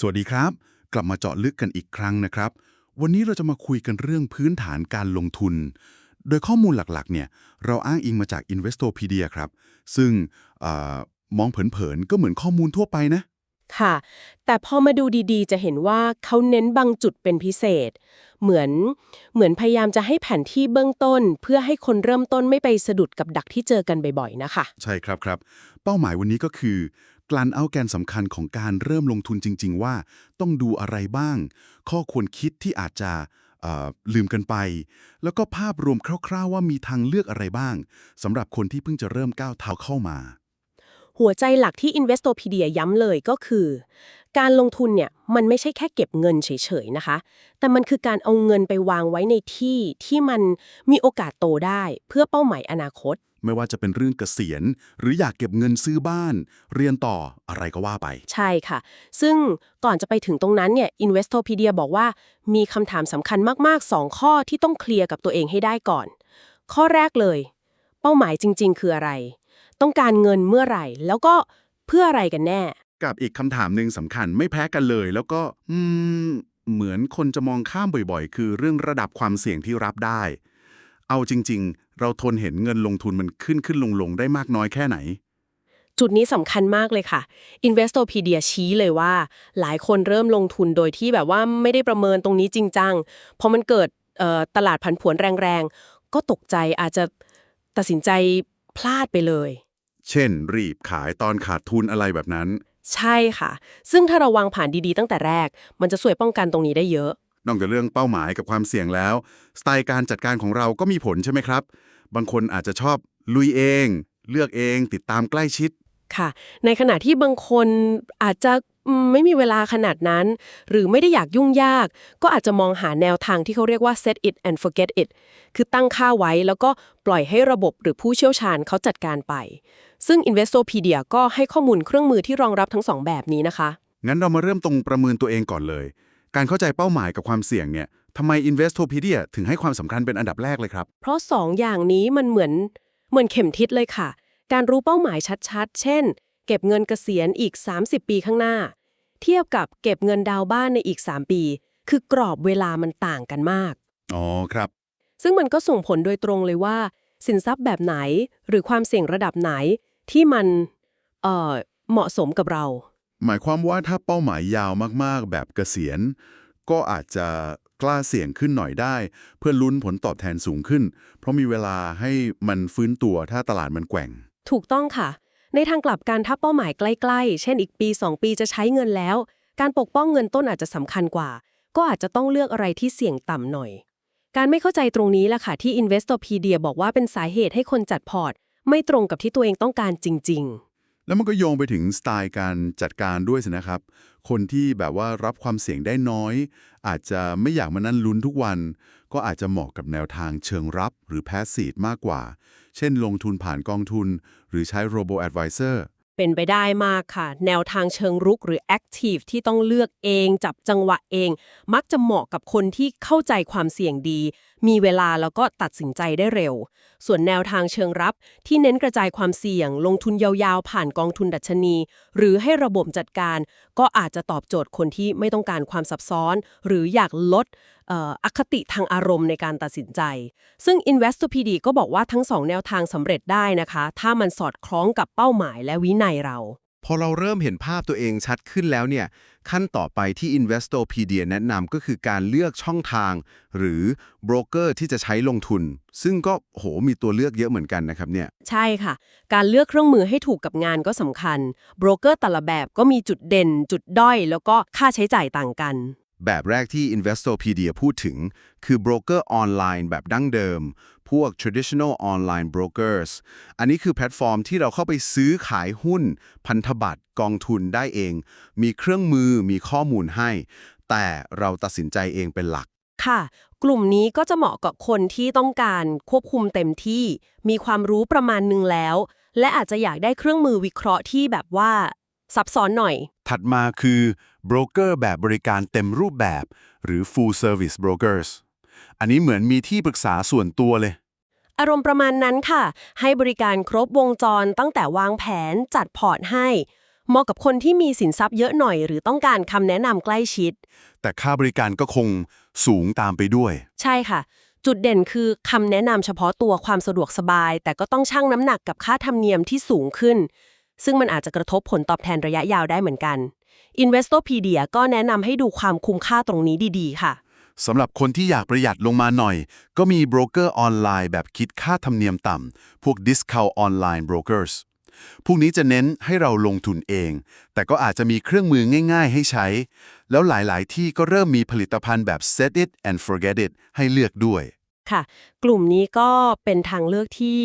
สวัสดีครับ กลับมาเจาะลึกกันอีกครั้งนะครับ วันนี้เราจะมาคุยกันเรื่องพื้นฐานการลงทุน โดยข้อมูลหลักๆเนี่ยเราอ้างอิงมาจาก Investopedia ครับ ซึ่งเออมองเผินๆก็เหมือนข้อมูลทั่วไปนะ ค่ะ แต่พอมาดูดีๆ จะเห็นว่าเขาเน้นบางจุดเป็นพิเศษ เหมือนเหมือนพยายามจะให้แผนที่เบื้องต้น เพื่อให้คนเริ่มต้นไม่ไปสะดุดกับดักที่เจอกันบ่อยๆนะคะ ใช่ครับครับ เป้าหมายวันนี้ก็คือ กลั่นเอาแกนสำคัญของการเริ่มลงทุนจริง ๆ ว่า ต้องดูอะไรบ้าง ข้อควรคิดที่อาจจะลืมกันไป แล้วก็ภาพรวมคร่าว ๆ ว่ามีทางเลือกอะไรบ้างสำหรับคนที่เพิ่งจะเริ่มก้าวเท้าเข้ามา หัวใจหลักที่ Investopedia ย้ำเลยก็คือ การลงทุนเนี่ยมันไม่ใช่แค่เก็บเงินเฉยๆนะคะ แต่มันคือการเอาเงินไปวางไว้ในที่ที่มันมีโอกาสโตได้เพื่อเป้าหมายอนาคต ไม่ว่าจะเป็นเรื่องเกษียณ หรืออยากเก็บเงินซื้อบ้าน เรียนต่ออะไรก็ว่าไป ใช่ค่ะ ซึ่งก่อนจะไปถึงตรงนั้นเนี่ย Investopedia บอกว่ามีคำถามสำคัญมากๆ 2 ข้อที่ต้องเคลียร์กับตัวเองให้ได้ก่อน ข้อแรกเลย เป้าหมายจริง ๆ คืออะไร ต้องการเงินเมื่อไหร่ แล้วก็เพื่ออะไรกันแน่ กับอีกคำถามหนึ่งสำคัญไม่แพ้กันเลย แล้วก็อืมเหมือนคนจะมองข้ามบ่อยๆ คือเรื่องระดับความเสี่ยงที่รับได้ เอาจริง ๆ เราทนเห็นเงินลงทุนมันขึ้นขึ้นลงลงๆได้มากน้อยแค่ไหน จุดนี้สำคัญมากเลยค่ะ Investopedia ชี้เลยว่า หลายคนเริ่มลงทุนโดยที่แบบว่าไม่ได้ประเมินตรงนี้จริงจังพอมันเกิดเอ่อตลาดผันผวนแรงๆ ก็ตกใจอาจจะตัดสินใจพลาดไปเลย เช่น รีบขายตอนขาดทุนอะไรแบบนั้น ใช่ค่ะ ซึ่งถ้าเราวางผ่านดีๆตั้งแต่แรก มันจะช่วยป้องกันตรงนี้ได้เยอะ นอกจากเรื่องเป้าหมายกับความเสี่ยงแล้ว สไตล์การจัดการของเราก็มีผลใช่ไหมครับ บางคนอาจจะชอบลุยเอง เลือกเอง ติดตามใกล้ชิดค่ะ ในขณะที่บางคนอาจจะอืมไม่มีเวลาขนาดนั้น หรือไม่ได้อยากยุ่งยาก ก็อาจจะมองหาแนวทางที่เขาเรียกว่า set it and forget it คือตั้งค่าไว้แล้วก็ปล่อยให้ระบบหรือผู้เชี่ยวชาญเขาจัดการไป ซึ่ง Investopedia ก็ให้ข้อมูลเครื่องมือที่รองรับทั้งสองแบบนี้นะคะ งั้นเรามาเริ่มตรงประเมินตัวเองก่อนเลย การเข้าใจเป้าหมายกับความเสี่ยงเนี่ย ทำไม Investopedia ถึงให้ความสำคัญเป็นอันดับแรกเลยครับ เพราะสองอย่างนี้มันเหมือนเหมือนเข็มทิศเลยค่ะ การรู้เป้าหมายชัดๆ เช่น เก็บเงินเกษียณอีก 30 ปีข้างหน้า เทียบกับเก็บเงินดาวน์บ้านในอีก 3 ปี คือกรอบเวลามันต่างกันมาก อ๋อครับ ซึ่งมันก็ส่งผลโดยตรงเลยว่า สินทรัพย์แบบไหนหรือความเสี่ยงระดับไหนที่มันเอ่อเหมาะสมกับเรา หมายความว่าถ้าเป้าหมายยาวมากๆ แบบเกษียณ ก็อาจจะ กล้าเสี่ยงขึ้นหน่อยได้ เพื่อลุ้นผลตอบแทนสูงขึ้น เพราะมีเวลาให้มันฟื้นตัวถ้าตลาดมันแกว่ง ถูกต้องค่ะ ในทางกลับกันถ้าเป้าหมายใกล้ๆ เช่นอีกปี 2 ปีจะใช้เงินแล้ว การปกป้องเงินต้นอาจจะสำคัญกว่า ก็อาจจะต้องเลือกอะไรที่เสี่ยงต่ำหน่อย การไม่เข้าใจตรงนี้แหละค่ะที่ Investopedia บอกว่าเป็นสาเหตุให้คนจัดพอร์ต ไม่ตรงกับที่ตัวเองต้องการจริง ๆ แล้วมันก็โยงไปถึงสไตล์การจัดการด้วยสินะครับ คนที่แบบว่ารับความเสี่ยงได้น้อย อาจจะไม่อยากมานั่นลุ้นทุกวัน ก็อาจจะเหมาะกับแนวทางเชิงรับหรือ passive มากกว่า เช่นลงทุนผ่านกองทุน หรือใช้ robo advisor ๆเป็นไปได้มากค่ะ แนวทางเชิงรุกหรือ Active ที่ต้องเลือกเอง จับจังหวะเอง มักจะเหมาะกับคนที่เข้าใจความเสี่ยงดี มีเวลาแล้วก็ตัดสินใจได้เร็ว ส่วนแนวทางเชิงรับที่เน้นกระจายความเสี่ยง ลงทุนยาวๆ ผ่านกองทุนดัชนี หรือให้ระบบจัดการ ก็อาจจะตอบโจทย์คนที่ไม่ต้องการความซับซ้อน หรืออยากลดเอ่ออคติทางอารมณ์ในการตัดสินใจ ซึ่ง Investopedia ก็บอกว่าทั้งสองแนวทางสำเร็จได้นะคะ ถ้ามันสอดคล้องกับเป้าหมายและวินัยเรา พอเราเริ่มเห็นภาพตัวเองชัดขึ้นแล้วเนี่ย ขั้นต่อไปที่ Investopedia แนะนำก็คือการเลือกช่องทาง หรือโบรกเกอร์ที่จะใช้ลงทุน ซึ่งก็โหมีตัวเลือกเยอะเหมือนกันนะครับเนี่ย ใช่ค่ะ การเลือกเครื่องมือให้ถูกกับงานก็สำคัญโบรกเกอร์แต่ละแบบก็มีจุดเด่น จุดด้อย แล้วก็ค่าใช้จ่ายต่างกัน แบบแรกที่ Investopedia พูดถึง คือโบรกเกอร์ออนไลน์แบบดั้งเดิม พวก traditional online brokers อันนี้คือแพลตฟอร์มที่เราเข้าไปซื้อขายหุ้น พันธบัตรกองทุนได้เอง มีเครื่องมือมีข้อมูลให้ แต่เราตัดสินใจเองเป็นหลัก ค่ะ กลุ่มนี้ก็จะเหมาะกับคนที่ต้องการควบคุมเต็มที่ มีความรู้ประมาณหนึงแล้ว และอาจจะอยากได้เครื่องมือวิเคราะห์ที่แบบว่าซับซ้อนหน่อย ถัดมาคือโบรกเกอร์แบบบริการเต็มรูปแบบ หรือ full service brokers อันนี้เหมือนมีที่ปรึกษาส่วนตัวเลย อารมณ์ประมาณนั้นค่ะ ให้บริการครบวงจรตั้งแต่วางแผนจัดพอร์ตให้ เหมาะกับคนที่มีสินทรัพย์เยอะหน่อย หรือต้องการคำแนะนำใกล้ชิด แต่ค่าบริการก็คงสูงตามไปด้วย ใช่ค่ะ จุดเด่นคือคำแนะนำเฉพาะตัวความสะดวกสบาย แต่ก็ต้องชั่งน้ำหนักกับค่าธรรมเนียมที่สูงขึ้น ซึ่งมันอาจจะกระทบผลตอบแทนระยะยาวได้เหมือนกัน Investopedia ก็แนะนำให้ดูความคุ้มค่าตรงนี้ดีๆ ค่ะ สำหรับคนที่อยากประหยัดลงมาหน่อย ก็มีโบรกเกอร์ออนไลน์แบบคิดค่าธรรมเนียมต่ำ พวก Discount Online Brokers พวกนี้จะเน้นให้เราลงทุนเอง แต่ก็อาจจะมีเครื่องมือง่ายๆให้ใช้ แล้วหลายๆ ที่ก็เริ่มมีผลิตภัณฑ์แบบ Set it and forget it ให้เลือกด้วย ค่ะ กลุ่มนี้ก็เป็นทางเลือกที่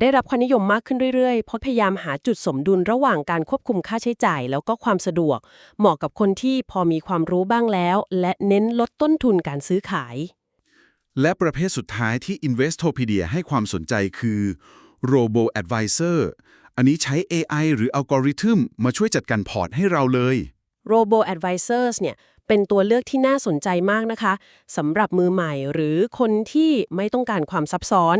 ได้รับความนิยมมากขึ้นเรื่อยๆ เพราะพยายามหาจุดสมดุลระหว่างการควบคุมค่าใช้จ่าย แล้วก็ความสะดวก เหมาะกับคนที่พอมีความรู้บ้างแล้ว และเน้นลดต้นทุนการซื้อขาย และประเภทสุดท้ายที่ Investopedia ให้ความสนใจคือ Robo Advisor อันนี้ใช้ AI หรืออัลกอริทึมมาช่วยจัดการพอร์ตให้เราเลย Robo Advisors เนี่ย เป็นตัวเลือกที่น่าสนใจมากนะคะสำหรับมือใหม่หรือคนที่ไม่ต้องการความซับซ้อน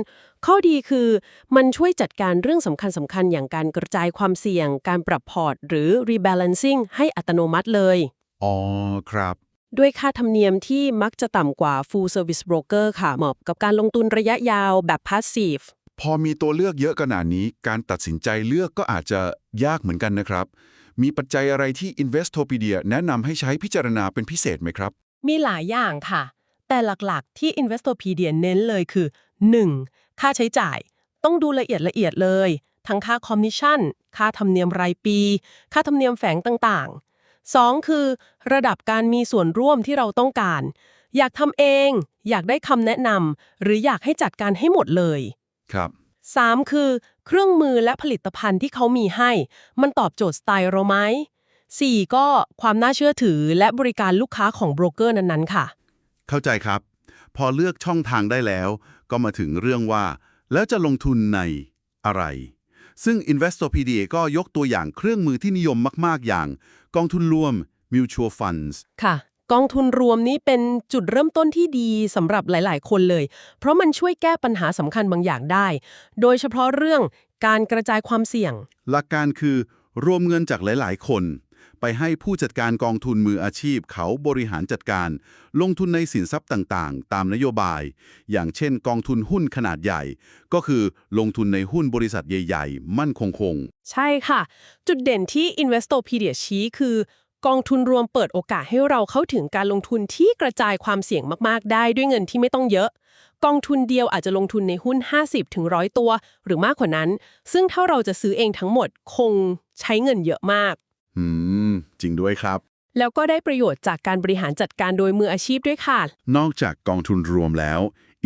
ข้อดีคือมันช่วยจัดการเรื่องสำคัญสำคัญๆอย่างการกระจายความเสี่ยง การปรับพอร์ต หรือ rebalancing ให้อัตโนมัติเลย อ๋อ ครับ ด้วยค่าธรรมเนียมที่มักจะต่ำกว่า full service broker ค่ะเหมาะกับการลงทุนระยะยาวแบบ passive พอมีตัวเลือกเยอะขนาดนี้ การตัดสินใจเลือกก็อาจจะยากเหมือนกันนะครับ มีปัจจัยอะไรที่ Investopedia แนะนำให้ใช้พิจารณาเป็นพิเศษไหมครับ มีหลายอย่างค่ะ แต่หลักๆที่ Investopedia เน้นเลยคือ 1. ค่าใช้จ่าย ต้องดูละเอียดละเอียดเลย ทั้งค่าคอมมิชชั่น ค่าธรรมเนียมรายปี ค่าธรรมเนียมแฝงต่างๆ 2. คือ ระดับการมีส่วนร่วมที่เราต้องการ อยากทำเอง อยากได้คำแนะนำหรืออยากให้จัดการให้หมดเลย ครับ 3. คือ เครื่องมือและผลิตภัณฑ์ที่เขามีให้ มันตอบโจทย์สไตล์เราไหม 4. ก็ความน่าเชื่อถือและบริการลูกค้าของโบรกเกอร์นั้นๆ ค่ะ เข้าใจครับ พอเลือกช่องทางได้แล้ว ก็มาถึงเรื่องว่า แล้วจะลงทุนในอะไร ซึ่ง Investopedia ก็ยกตัวอย่างเครื่องมือที่นิยมมาก ๆ อย่าง กองทุนรวม Mutual Funds ค่ะ กองทุนรวมนี้เป็นจุดเริ่มต้นที่ดีสำหรับหลาย ๆ คนเลย เพราะมันช่วยแก้ปัญหาสำคัญบางอย่างได้ โดยเฉพาะเรื่องการกระจายความเสี่ยง หลักการคือรวมเงินจากหลาย ๆ คน ไปให้ผู้จัดการกองทุนมืออาชีพ เขาบริหารจัดการ ลงทุนในสินทรัพย์ต่าง ๆ ตามนโยบาย อย่างเช่น กองทุนหุ้นขนาดใหญ่ ก็คือลงทุนในหุ้นบริษัทใหญ่ ๆ มั่นคงคง ใช่ค่ะ จุดเด่นที่ Investopedia ชี้คือ กองทุนรวมเปิดโอกาสให้เราเข้าถึงการลงทุนที่กระจายความเสี่ยงมาก ๆ ได้ด้วยเงินที่ไม่ต้องเยอะ กองทุนเดียวอาจจะลงทุนในหุ้น 50ถึง100ตัว หรือมากกว่านั้น ซึ่งถ้าเราจะซื้อเองทั้งหมดคงใช้เงินเยอะมาก อืม จริงด้วยครับ แล้วก็ได้ประโยชน์จากการบริหารจัดการโดยมืออาชีพด้วยค่ะ นอกจากกองทุนรวมแล้ว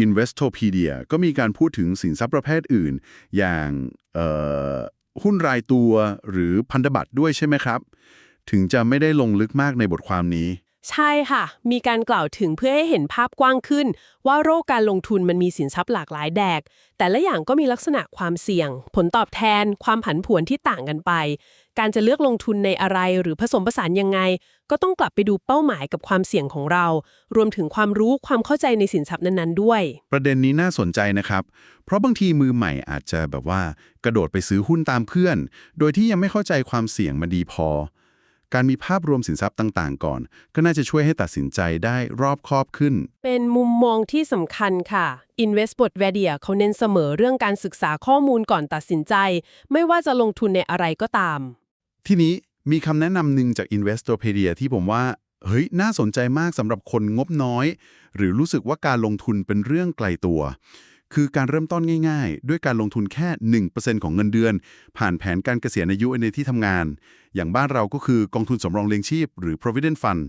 Investopedia ก็มีการพูดถึงสินทรัพย์ประเภทอื่น อย่างเอ่อหุ้นรายตัวหรือพันธบัตรด้วยใช่ไหมครับ ถึงจะไม่ได้ลงลึกมากในบทความนี้ ใช่ค่ะ มีการกล่าวถึงเพื่อให้เห็นภาพกว้างขึ้น ว่าโรคการลงทุนมันมีสินทรัพย์หลากหลายแดก แต่ละอย่างก็มีลักษณะความเสี่ยง ผลตอบแทน ความผันผวนที่ต่างกันไป การจะเลือกลงทุนในอะไรหรือผสมผสานยังไง ก็ต้องกลับไปดูเป้าหมายกับความเสี่ยงของเรา รวมถึงความรู้ความเข้าใจในสินทรัพย์นั้นๆด้วย ประเด็นนี้น่าสนใจนะครับ เพราะบางทีมือใหม่อาจจะแบบว่า กระโดดไปซื้อหุ้นตามเพื่อน โดยที่ยังไม่เข้าใจความเสี่ยงมาดีพอ การมีภาพรวมสินทรัพย์ต่างๆ ก่อน ก็น่าจะช่วยให้ตัดสินใจได้รอบคอบขึ้น เป็นมุมมองที่สำคัญค่ะ Investport v a d i a เขาเน้นเสมอเรื่องการศึกษาข้อมูลก่อนตัดสินใจ ไม่ว่าจะลงทุนในอะไรก็ตาม ทีนี้มีคำแนะนำหนึ่งจาก Investopedia ที่ผมว่าเฮ้ยน่าสนใจมากสำหรับคนงบน้อย หรือรู้สึกว่าการลงทุนเป็นเรื่องไกลตัว คือการเริ่มต้นง่ายๆ ด้วยการลงทุนแค่ 1%ของเงินเดือน ผ่านแผนการเกษียณอายุในที่ทำงาน อย่างบ้านเราก็คือกองทุนสำรองเลี้ยงชีพ หรือ provident fund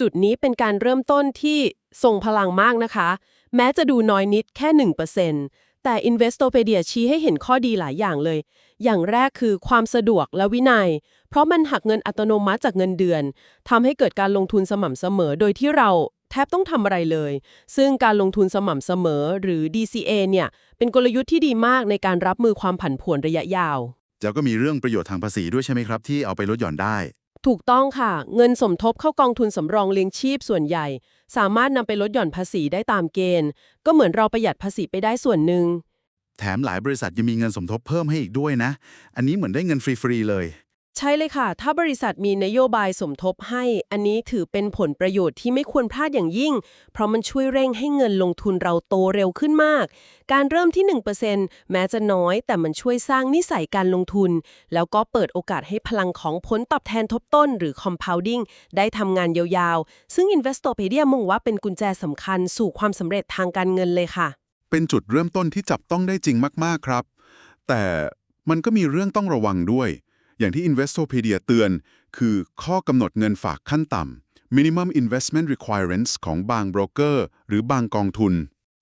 จุดนี้เป็นการเริ่มต้นที่ทรงพลังมากนะคะ แม้จะดูน้อยนิดแค่ 1%แต่ Investopedia ชี้ให้เห็นข้อดีหลายอย่างเลย อย่างแรกคือความสะดวกและวินัย เพราะมันหักเงินอัตโนมัติจากเงินเดือนทำให้เกิดการลงทุนสม่ำเสมอโดยที่เรา แทบต้องทำอะไรเลย ซึ่งการลงทุนสม่ำเสมอหรือ DCA เนี่ย เป็นกลยุทธ์ที่ดีมากในการรับมือความผันผวนระยะยาว แล้วก็มีเรื่องประโยชน์ทางภาษีด้วยใช่ไหมครับ ที่เอาไปลดหย่อนได้ ถูกต้องค่ะ เงินสมทบเข้ากองทุนสำรองเลี้ยงชีพส่วนใหญ่ สามารถนำไปลดหย่อนภาษีได้ตามเกณฑ์ ก็เหมือนเราประหยัดภาษีไปได้ส่วนหนึ่งแถมหลายบริษัทยังมีเงินสมทบเพิ่มให้อีกด้วยนะ อันนี้เหมือนได้เงินฟรีๆเลย ใช่เลยค่ะ ถ้าบริษัทมีนโยบายสมทบให้ อันนี้ถือเป็นผลประโยชน์ที่ไม่ควรพลาดอย่างยิ่ง เพราะมันช่วยเร่งให้เงินลงทุนเราโตเร็วขึ้นมาก การเริ่มที่ 1%แม้จะน้อย แต่มันช่วยสร้างนิสัยการลงทุน แล้วก็เปิดโอกาสให้พลังของผลตอบแทนทบต้น หรือ compounding ได้ทำงานยาวๆ ซึ่ง Investopedia มองว่าเป็นกุญแจสำคัญสู่ความสำเร็จทางการเงินเลยค่ะ เป็นจุดเริ่มต้นที่จับต้องได้จริงมากๆครับ แต่มันก็มีเรื่องต้องระวังด้วย อย่างที่ Investopedia เตือน คือข้อกำหนดเงินฝากขั้นต่ำ minimum investment requirements ของบางโบรกเกอร์หรือบางกองทุน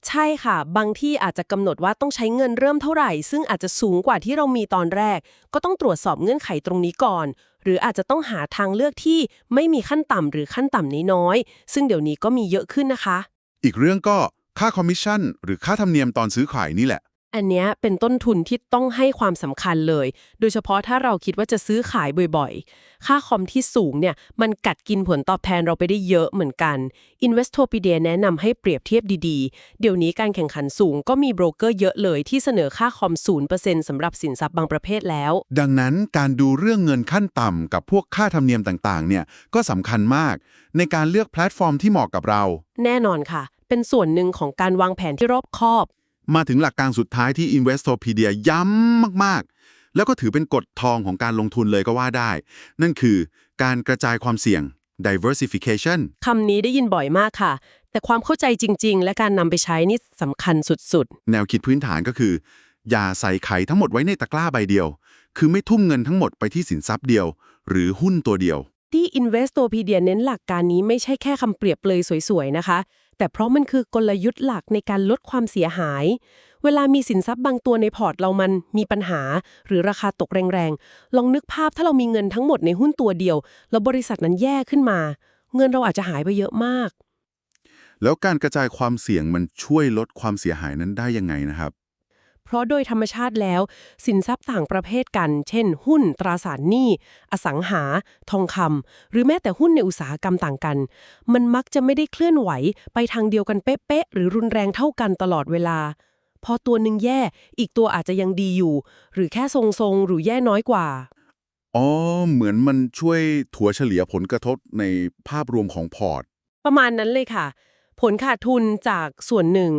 ใช่ค่ะ บางที่อาจจะกำหนดว่าต้องใช้เงินเริ่มเท่าไหร่ ซึ่งอาจจะสูงกว่าที่เรามีตอนแรก ก็ต้องตรวจสอบเงื่อนไขตรงนี้ก่อน หรืออาจจะต้องหาทางเลือกที่ไม่มีขั้นต่ำหรือขั้นต่ำน้อยๆซึ่งเดี๋ยวนี้ก็มีเยอะขึ้นนะคะ อีกเรื่องก็ค่าคอมมิชชั่นหรือค่าธรรมเนียมตอนซื้อขายนี่แหละ อันเนี้ยเป็นต้นทุนที่ต้องให้ความสำคัญเลย โดยเฉพาะถ้าเราคิดว่าจะซื้อขายบ่อยๆ ค่าคอมที่สูงเนี่ยมันกัดกินผลตอบแทนเราไปได้เยอะเหมือนกัน Investopedia แนะนำให้เปรียบเทียบดีๆ เดี๋ยวนี้การแข่งขันสูงก็มีโบรกเกอร์เยอะเลยที่เสนอค่าคอม 0%สำหรับสินทรัพย์บางประเภทแล้ว ดังนั้นการดูเรื่องเงินขั้นต่ำกับพวกค่าธรรมเนียมต่างๆ เนี่ยก็สำคัญมาก ในการเลือกแพลตฟอร์มที่เหมาะกับเรา แน่นอนค่ะ เป็นส่วนหนึ่งของการวางแผนที่รอบคอบ มาถึงหลักการสุดท้ายที่ Investopedia ย้ำมากๆ แล้วก็ถือเป็นกฎทองของการลงทุนเลยก็ว่าได้ นั่นคือการกระจายความเสี่ยง diversification คำนี้ได้ยินบ่อยมากค่ะ แต่ความเข้าใจจริง ๆ และการนำไปใช้นี่สำคัญสุดแนวคิดพื้นฐานก็คือ อย่าใส่ไข่ทั้งหมดไว้ในตะกร้าใบเดียว คือไม่ทุ่มเงินทั้งหมดไปที่สินทรัพย์เดียว หรือหุ้นตัวเดียวๆที่ Investopedia เน้นหลักการนี้ไม่ใช่แค่คำเปรียบเลยสวยๆนะคะ แต่เพราะมันคือกลยุทธ์หลักในการลดความเสียหาย เวลามีสินทรัพย์บางตัวในพอร์ตเรามันมีปัญหา หรือราคาตกแรงๆ ลองนึกภาพถ้าเรามีเงินทั้งหมดในหุ้นตัวเดียว แล้วบริษัทนั้นแย่ขึ้นมา เงินเราอาจจะหายไปเยอะมาก แล้วการกระจายความเสี่ยงมันช่วยลดความเสียหายนั้นได้ยังไงนะครับ เพราะโดยธรรมชาติแล้ว สินทรัพย์ต่างประเภทกัน เช่น หุ้น ตราสารหนี้ อสังหา ทองคำ หรือแม้แต่หุ้นในอุตสาหกรรมต่างกัน มันมักจะไม่ได้เคลื่อนไหวไปทางเดียวกันเป๊ะๆหรือรุนแรงเท่ากันตลอดเวลา พอตัวหนึ่งแย่ อีกตัวอาจจะยังดีอยู่ หรือแค่ทรงๆ หรือแย่น้อยกว่า อ๋อ เหมือนมันช่วยถัวเฉลี่ยผลกระทบในภาพรวมของพอร์ต ประมาณนั้นเลยค่ะ ผลขาดทุนจากส่วนหนึ่ง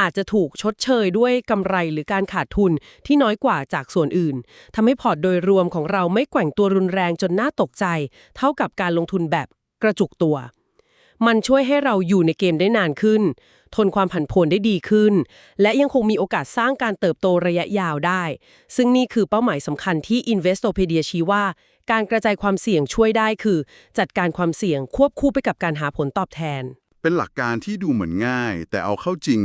อาจจะถูกชดเชยด้วยกำไรหรือการขาดทุนที่น้อยกว่าจากส่วนอื่นทำให้พอร์ตโดยรวมของเราไม่แกว่งตัวรุนแรงจนน่าตกใจ เท่ากับการลงทุนแบบกระจุกตัว มันช่วยให้เราอยู่ในเกมได้นานขึ้น ทนความผันผวนได้ดีขึ้น และยังคงมีโอกาสสร้างการเติบโตระยะยาวได้ ซึ่งนี่คือเป้าหมายสำคัญที่ Investopedia ชี้ว่า การกระจายความเสี่ยงช่วยได้คือ จัดการความเสี่ยงควบคู่ไปกับการหาผลตอบแทน เป็นหลักการที่ดูเหมือนง่าย แต่เอาเข้าจริง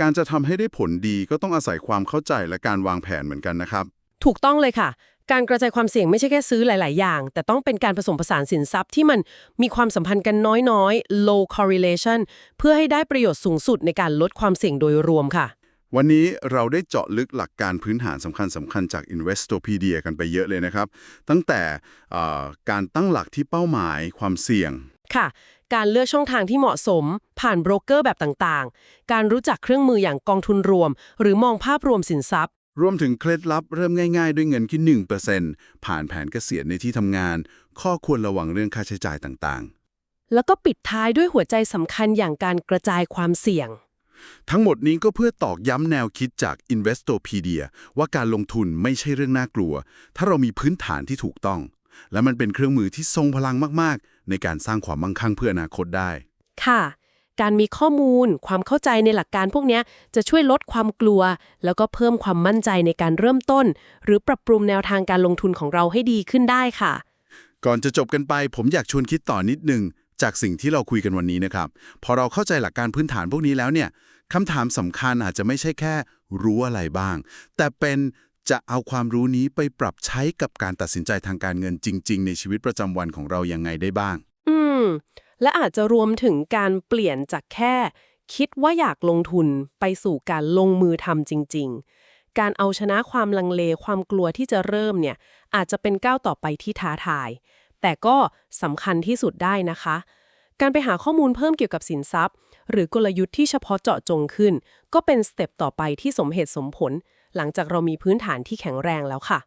การจะทำให้ได้ผลดีก็ต้องอาศัยความเข้าใจและการวางแผนเหมือนกันนะครับ ถูกต้องเลยค่ะ การกระจายความเสี่ยงไม่ใช่แค่ซื้อหลาย ๆ อย่าง แต่ต้องเป็นการผสมผสานสินทรัพย์ที่มันมีความสัมพันธ์กันน้อย ๆ low correlation เพื่อให้ได้ประโยชน์สูงสุดในการลดความเสี่ยงโดยรวมค่ะ วันนี้เราได้เจาะลึกหลักการพื้นฐานสำคัญสำคัญจาก Investopedia กันไปเยอะเลยนะครับ ตั้งแต่เอ่อการตั้งหลักที่เป้าหมายความเสี่ยง ค่ะ การเลือกช่องทางที่เหมาะสม ผ่านโบรกเกอร์แบบต่างๆ การรู้จักเครื่องมืออย่างกองทุนรวม หรือมองภาพรวมสินทรัพย์ รวมถึงเคล็ดลับเริ่มง่ายๆ ด้วยเงินที่ 1%ผ่านแผนเกษียณในที่ทำงาน ข้อควรระวังเรื่องค่าใช้จ่ายต่างแล้วก็ปิดท้ายด้วยหัวใจสำคัญอย่างการกระจายความเสี่ยงๆทั้งหมดนี้ก็เพื่อตอกย้ำแนวคิดจาก Investopedia ว่าการลงทุนไม่ใช่เรื่องน่ากลัว ถ้าเรามีพื้นฐานที่ถูกต้อง และมันเป็นเครื่องมือที่ทรงพลังมากๆ ในการสร้างความมั่งคั่งเพื่ออนาคตได้ ค่ะ การมีข้อมูล ความเข้าใจในหลักการพวกเนี้ยจะช่วยลดความกลัว แล้วก็เพิ่มความมั่นใจในการเริ่มต้น หรือปรับปรุงแนวทางการลงทุนของเราให้ดีขึ้นได้ค่ะ ก่อนจะจบกันไป ผมอยากชวนคิดต่อนิดนึงจากสิ่งที่เราคุยกันวันนี้นะครับ พอเราเข้าใจหลักการพื้นฐานพวกนี้แล้วเนี่ยคำถามสำคัญอาจจะไม่ใช่แค่รู้อะไรบ้าง แต่เป็น จะเอาความรู้นี้ไปปรับใช้กับการตัดสินใจทางการเงินจริง ๆ ในชีวิตประจำวันของเรายังไงได้บ้าง อืม และอาจจะรวมถึงการเปลี่ยนจากแค่ คิดว่าอยากลงทุนไปสู่การลงมือทำจริง ๆ การเอาชนะความลังเลความกลัวที่จะเริ่มเนี่ย อาจจะเป็นก้าวต่อไปที่ท้าทาย แต่ก็สำคัญที่สุดได้นะคะ การไปหาข้อมูลเพิ่มเกี่ยวกับสินทรัพย์ หรือกลยุทธ์ที่เฉพาะเจาะจงขึ้น ก็เป็นสเต็ปต่อไปที่สมเหตุสมผล หลังจากเรามีพื้นฐานที่แข็งแรงแล้วค่ะ